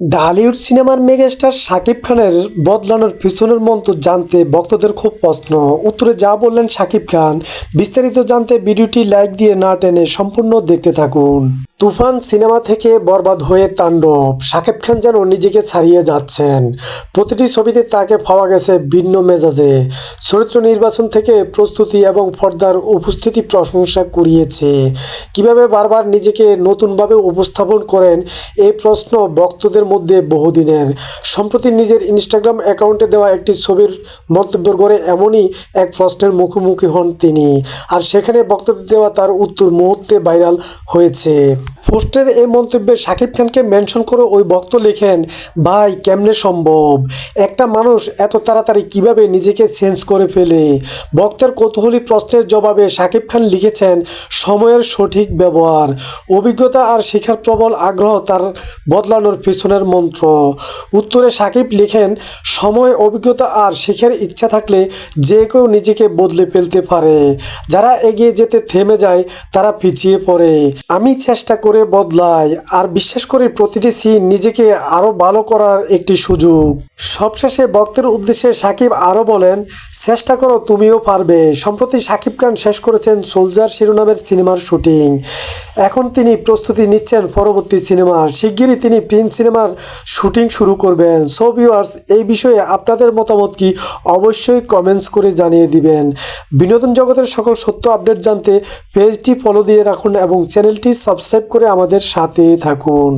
ঢালিউড সিনেমার মেগাস্টার শাকিব খানের বদলানোর পিছনের মন্ত্র জানতে ভক্তদের খুব প্রশ্ন। উত্তরে যা বললেন শাকিব খান, বিস্তারিত জানতে ভিডিওটি লাইক দিয়ে না টেনে সম্পূর্ণ দেখতে থাকুন। তুফান সিনেমা থেকে বরবাদ হয়ে তাণ্ডব, শাকিব খান যেন নিজেকে ছাড়িয়ে যাচ্ছেন। প্রতিটি ছবিতে তাকে পাওয়া গেছে ভিন্ন মেজাজে। চরিত্র নির্বাচন থেকে প্রস্তুতি এবং পর্দার উপস্থিতি প্রশংসা কুড়িয়েছে। কীভাবে বারবার নিজেকে নতুনভাবে উপস্থাপন করেন, এই প্রশ্ন ভক্তদের মধ্যে বহুদিনের। সম্প্রতি নিজের ইনস্টাগ্রাম অ্যাকাউন্টে দেওয়া একটি ছবির মন্তব্য করে এমনই এক প্রশ্নের মুখোমুখি হন তিনি। আর সেখানে বক্তব্য দেওয়া তার উত্তর মুহূর্তে ভাইরাল হয়েছে। পোস্টের এই মন্তব্যে শাকিব খানকে মেনশন করে ওই ভক্ত লেখেন, ভাই, কেমনে সম্ভব? একটা মানুষ এত তাড়াতাড়ি কীভাবে নিজেকে চেঞ্জ করে ফেলে? ভক্তের কৌতূহলী প্রশ্নের জবাবে শাকিব খান লিখেছেন, সময়ের সঠিক ব্যবহার, অভিজ্ঞতা আর শেখার প্রবল আগ্রহ তার বদলানোর পেছনের মন্ত্র। উত্তরে সাকিব লিখেন, সময়, অভিজ্ঞতা আর শেখার ইচ্ছা থাকলে যে কেউ নিজেকে বদলে ফেলতে পারে। যারা এগিয়ে যেতে থেমে যায়, তারা পিছিয়ে পড়ে। আমি চেষ্টা করে বদলাই, আর বিশ্বাস করি প্রতিটি সিন নিজেকে আরও ভালো করার একটি সুযোগ। সবশেষে বক্তের উদ্দেশ্যে সাকিব আরও বলেন, চেষ্টা করো, তুমিও পারবে। সম্প্রতি সাকিব খান শেষ করেছেন সোলজার শিরোনামের সিনেমার শুটিং। এখন তিনি প্রস্তুতি নিচ্ছেন পরবর্তী সিনেমার। শিগগিরই তিনি প্রিন্স সিনেমার শুটিং শুরু করবেন। সো ভিউয়ার্স, এই বিষয়ে আপনাদের মতামত কি অবশ্যই কমেন্টস করে জানিয়ে দিবেন। বিনোদন জগতের সকল সত্য আপডেট জানতে পেজটি ফলো দিয়ে রাখুন এবং চ্যানেলটি সাবস্ক্রাইব করে আমাদের সাথে থাকুন।